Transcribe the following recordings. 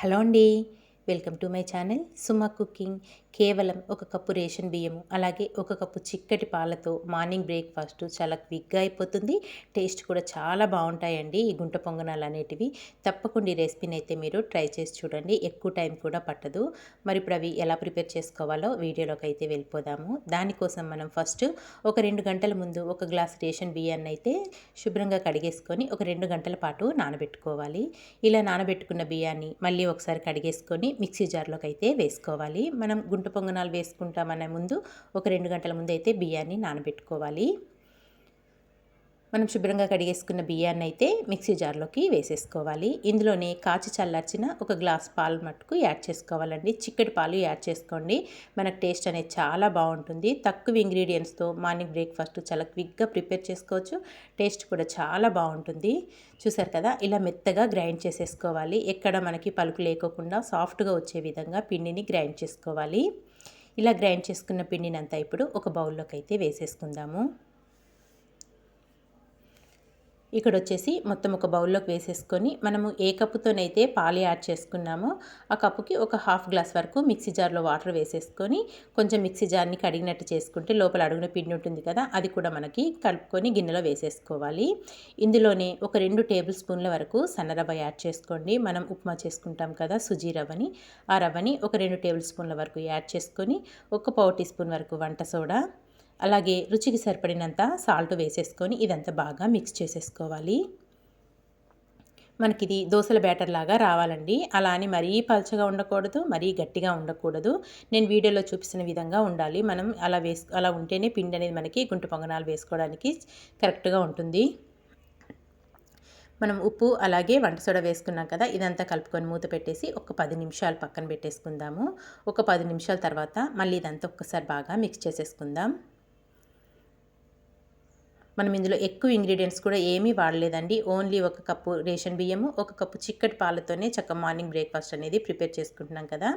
Hello అండి welcome to my channel Suma cooking. కేవలం ఒక కప్పు రేషన్ బియ్యము అలాగే ఒక కప్పు చిక్కటి పాలతో మార్నింగ్ బ్రేక్ఫాస్ట్ చాలా క్విక్గా అయిపోతుంది. టేస్ట్ కూడా చాలా బాగుంటాయండి ఈ గుంట పొంగనాలు అనేటివి. తప్పకుండా ఈ రెసిపీని అయితే మీరు ట్రై చేసి చూడండి ఎక్కువ టైం కూడా పట్టదు. మరి ఇప్పుడు అవి ఎలా ప్రిపేర్ చేసుకోవాలో వీడియోలోకి అయితే వెళ్ళిపోదాము. దానికోసం మనం ఫస్ట్ ఒక రెండు గంటల ముందు ఒక గ్లాస్ రేషన్ బియ్యాన్ని అయితే శుభ్రంగా కడిగేసుకొని ఒక రెండు గంటల పాటు నానబెట్టుకోవాలి. ఇలా నానబెట్టుకున్న బియ్యాన్ని మళ్ళీ ఒకసారి కడిగేసుకొని మిక్సీ జార్లోకి అయితే వేసుకోవాలి. మనం గుంట పొంగనాలు వేసుకుంటామనే ముందు ఒక రెండు గంటల ముందు అయితే బియ్యాన్ని నానబెట్టుకోవాలి. మనం శుభ్రంగా కడిగేసుకున్న బియ్యాన్ని అయితే మిక్సీ జార్లోకి వేసేసుకోవాలి. ఇందులోనే కాచి చల్లార్చిన ఒక గ్లాస్ పాలు మట్టుకు యాడ్ చేసుకోవాలండి. చిక్కటి పాలు యాడ్ చేసుకోండి. మనకు టేస్ట్ అనేది చాలా బాగుంటుంది. తక్కువ ఇంగ్రీడియంట్స్తో మార్నింగ్ బ్రేక్ఫాస్ట్ చాలా క్విక్గా ప్రిపేర్ చేసుకోవచ్చు. టేస్ట్ కూడా చాలా బాగుంటుంది. చూసారు కదా ఇలా మెత్తగా గ్రైండ్ చేసేసుకోవాలి. ఎక్కడ మనకి పలుకు లేకోకుండా సాఫ్ట్గా వచ్చే విధంగా పిండిని గ్రైండ్ చేసుకోవాలి. ఇలా గ్రైండ్ చేసుకున్న పిండిని అంతా ఇప్పుడు ఒక బౌల్లోకి అయితే వేసేసుకుందాము. ఇక్కడ వచ్చేసి మొత్తం ఒక బౌల్లోకి వేసేసుకొని మనము ఏ కప్పుతోనైతే పాలు యాడ్ చేసుకున్నామో ఆ కప్పుకి ఒక హాఫ్ గ్లాస్ వరకు మిక్సీ జార్లో వాటర్ వేసేసుకొని కొంచెం మిక్సీ జార్ని కడిగినట్టు చేసుకుంటే లోపల అడుగున పిండి ఉంటుంది కదా అది కూడా మనకి కలుపుకొని గిన్నెలో వేసేసుకోవాలి. ఇందులోనే ఒక రెండు టేబుల్ స్పూన్ల వరకు సన్న రవ్వ యాడ్ చేసుకోండి. మనం ఉప్మా చేసుకుంటాం కదా సుజీ రవ్వని ఆ రవ్వని ఒక రెండు టేబుల్ స్పూన్ల వరకు యాడ్ చేసుకొని ఒక పావు టీ స్పూన్ వరకు వంట సోడా అలాగే రుచికి సరిపడినంత సాల్ట్ వేసేసుకొని ఇదంతా బాగా మిక్స్ చేసేసుకోవాలి. మనకి ఇది దోశల బ్యాటర్ లాగా రావాలండి. అలా అని మరీ పల్చగా ఉండకూడదు మరీ గట్టిగా ఉండకూడదు. నేను వీడియోలో చూపిస్తున్న విధంగా ఉండాలి. మనం అలా వేసు అలా ఉంటేనే పిండి అనేది మనకి గుంటు పొంగనాలు వేసుకోవడానికి కరెక్ట్గా ఉంటుంది. మనం ఉప్పు అలాగే వంట సోడా వేసుకున్నాం కదా ఇదంతా కలుపుకొని మూత పెట్టేసి ఒక పది నిమిషాలు పక్కన పెట్టేసుకుందాము. ఒక పది నిమిషాల తర్వాత మళ్ళీ ఇదంతా ఒక్కసారి బాగా మిక్స్ చేసేసుకుందాం. మనం ఇందులో ఎక్కువ ఇంగ్రీడియంట్స్ కూడా ఏమీ వాడలేదండి. ఓన్లీ ఒక కప్పు రేషన్ బియ్యము ఒక కప్పు చిక్కటి పాలతోనే చక్క మార్నింగ్ బ్రేక్ఫాస్ట్ అనేది ప్రిపేర్ చేసుకుంటున్నాం కదా.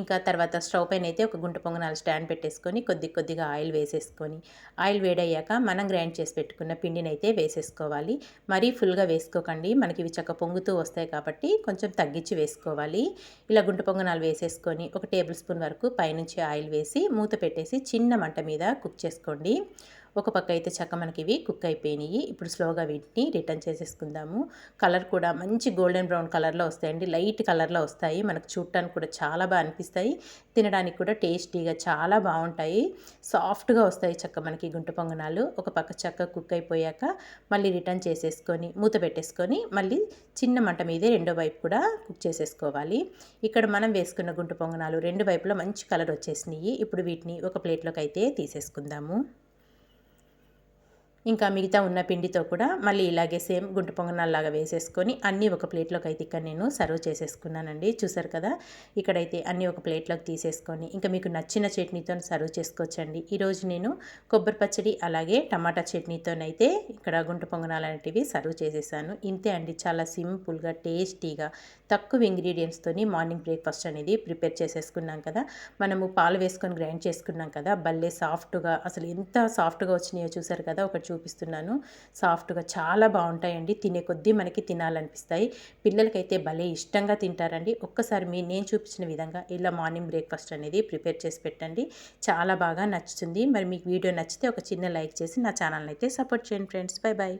ఇంకా తర్వాత స్టవ్ పైన అయితే ఒక గుంట పొంగనాలు స్టాండ్ పెట్టేసుకొని కొద్ది కొద్దిగా ఆయిల్ వేసేసుకొని ఆయిల్ వేడయ్యాక మనం గ్రైండ్ చేసి పెట్టుకున్న పిండిని అయితే వేసేసుకోవాలి. మరీ ఫుల్గా వేసుకోకండి. మనకి ఇవి చక్క పొంగుతూ వస్తాయి కాబట్టి కొంచెం తగ్గించి వేసుకోవాలి. ఇలా గుంట పొంగనాలు వేసేసుకొని ఒక టేబుల్ స్పూన్ వరకు పైనుంచి ఆయిల్ వేసి మూత పెట్టేసి చిన్న మంట మీద కుక్ చేసుకోండి. ఒక పక్క అయితే చక్క మనకి ఇవి కుక్ అయిపోయినాయి ఇప్పుడు స్లోగా వీటిని రిటర్న్ చేసేసుకుందాము. కలర్ కూడా మంచి గోల్డెన్ బ్రౌన్ కలర్లో వస్తాయండి. లైట్ కలర్లో వస్తాయి. మనకు చూడటానికి కూడా చాలా బాగా అనిపిస్తాయి. తినడానికి కూడా టేస్టీగా చాలా బాగుంటాయి. సాఫ్ట్గా వస్తాయి చక్క మనకి గుంట పొంగనాలు. ఒక పక్క చక్క కుక్ అయిపోయాక మళ్ళీ రిటర్న్ చేసేసుకొని మూత పెట్టేసుకొని మళ్ళీ చిన్న మంట మీదే రెండో వైపు కూడా కుక్ చేసేసుకోవాలి. ఇక్కడ మనం వేసుకున్న గుంట పొంగనాలు రెండు వైపులో మంచి కలర్ వచ్చేసినాయి. ఇప్పుడు వీటిని ఒక ప్లేట్లోకి అయితే తీసేసుకుందాము. ఇంకా మిగతా ఉన్న పిండితో కూడా మళ్ళీ ఇలాగే సేమ్ గుంట పొంగనాల్లాగా వేసేసుకొని అన్నీ ఒక ప్లేట్లోకి అయితే ఇక్కడ నేను సర్వ్ చేసేసుకున్నానండి. చూసారు కదా? ఇక్కడైతే అన్నీ ఒక ప్లేట్లోకి తీసేసుకొని ఇంకా మీకు నచ్చిన చట్నీతో సర్వ్ చేసుకోవచ్చండి. ఈరోజు నేను కొబ్బరి పచ్చడి అలాగే టమాటా చట్నీతోనైతే ఇక్కడ గుంట పొంగనాలు అనేటివి సర్వ్ చేసేసాను. ఇంతే అండి చాలా సింపుల్గా టేస్టీగా తక్కువ ఇంగ్రీడియంట్స్తోని మార్నింగ్ బ్రేక్ఫాస్ట్ అనేది ప్రిపేర్ చేసేసుకున్నాం కదా? మనము పాలు వేసుకొని గ్రైండ్ చేసుకున్నాం కదా? భలే సాఫ్ట్గా అసలు ఎంత సాఫ్ట్గా వచ్చినాయో చూసారు కదా? ఒకటి చూపిస్తున్నాను. సాఫ్ట్గా చాలా బాగుంటాయండి. తినే కొద్దీ మనకి తినాలనిపిస్తాయి. పిల్లలకైతే భలే ఇష్టంగా తింటారండి. ఒక్కసారి మీ నేను చూపించిన విధంగా ఇలా మార్నింగ్ బ్రేక్ఫాస్ట్ అనేది ప్రిపేర్ చేసి పెట్టండి. చాలా బాగా నచ్చుతుంది. మరి మీకు వీడియో నచ్చితే ఒక చిన్న లైక్ చేసి నా ఛానల్ని అయితే సపోర్ట్ చేయండి ఫ్రెండ్స్. Bye bye